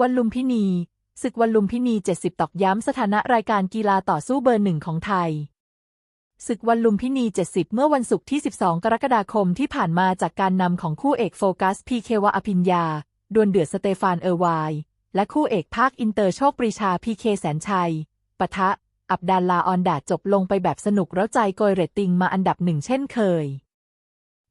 วันลุมพินี ศึกวันลุมพินี 70 ตอกย้ำสถานะรายการกีฬาต่อสู้เบอร์หนึ่งของไทย ศึกวันลุมพินี 70 เมื่อวันศุกร์ที่ 12 กรกฎาคมที่ผ่านมาจากการนำของคู่เอกโฟกัสพีเควะอภิญญา ดวลเดือดสเตฟานเออร์ไวน์และคู่เอกภาคอินเตอร์โชคปรีชาพีเคแสนชัย ปะทะ อับดาลลาออนดาจบลงไปแบบสนุกเร้าใจโกยเรตติ้งมาอันดับหนึ่งเช่นเคย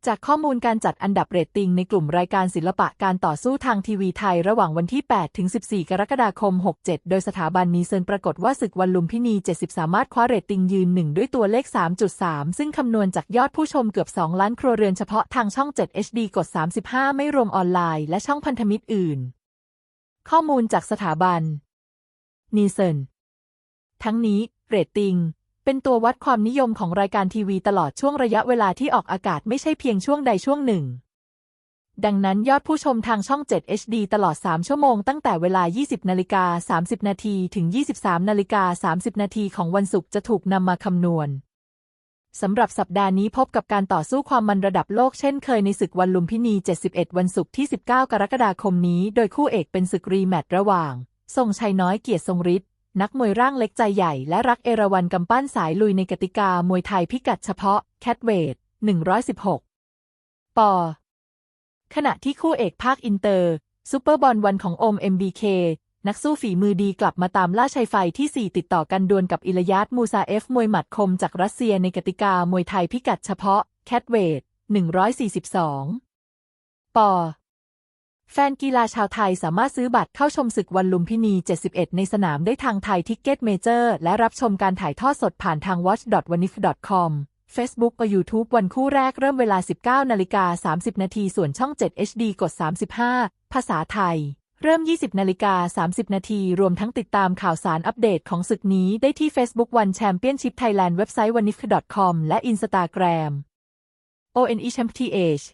จากข้อมูลการจัดอันดับเรตติ้งในกลุ่มรายการศิลปะการต่อสู้ทางทีวีไทยระหว่างวันที่ 8 ถึง 14 กรกฎาคม 67 โดยสถาบันนีเซินปรากฏว่าศึกวันลุมพินี 70 สามารถคว้าเรตติ้งยืนหนึ่งด้วยตัวเลข 3.3 ซึ่งคำนวณจากยอดผู้ชมเกือบ 2 ล้านครัวเรือนเฉพาะทางช่อง 7 HD กด 35 ไม่รวมออนไลน์และช่องพันธมิตรอื่น ข้อมูลจากสถาบันนีเซินทั้งนี้เรตติ้ง เป็นตัววัดความนิยมของรายการทีวีตลอดช่วงระยะเวลาที่ออกอากาศไม่ใช่เพียงช่วงใดช่วงหนึ่ง ดังนั้นยอดผู้ชมทางช่อง 7 HD ตลอด 3 ชั่วโมงตั้งแต่เวลา 20 นาฬิกา 30 นาทีถึง 23 นาฬิกา 30 นาทีของวันศุกร์จะถูกนำมาคำนวณสำหรับสัปดาห์นี้พบกับการต่อสู้ความมันระดับโลกเช่นเคยในศึกวันลุมพินี 71 วันศุกร์ที่ 19 กรกฎาคมนี้ โดยคู่เอกเป็นศึกรีแมตช์ระหว่าง ทรงชัยน้อยเกียรติทรงฤทธิ์ นักมวยร่างเล็กใจใหญ่และรักเอราวันกำปั้นสายลุยในกติกามวยไทยพิกัดเฉพาะ แคทเวท 116 ปอ ขณะที่คู่เอกภาคอินเตอร์ ซูเปอร์บอลวันของโอม MBK นักสู้ฝีมือดีกลับมาตามล่าชัยไฟที่ 4 ติดต่อกันดวลกับอิลยาตมูซาเอฟ มวยหมัดคมจากรัสเซียในกติกามวยไทยพิกัดเฉพาะ แคทเวท 142 ปอ แฟนกีฬาชาวไทยสามารถซื้อบัตรเข้าชมศึกวันลุมพินี 71 ในสนามได้ทางไทยทิกเก็ตเมเจอร์ และรับชมการถ่ายทอดสดผ่านทาง watch.wanif.com Facebook และ YouTube วันคู่แรกเริ่มเวลา 19 นาฬิกา 30 นาที ส่วนช่อง 7 HD กด 35 ภาษาไทย เริ่ม 20 นาฬิกา 30 นาที รวมทั้งติดตามข่าวสารอัปเดตของศึกนี้ได้ที่ Facebook One Championship Thailand เว็บไซต์ wanif.com และ Instagram ONE Champ TH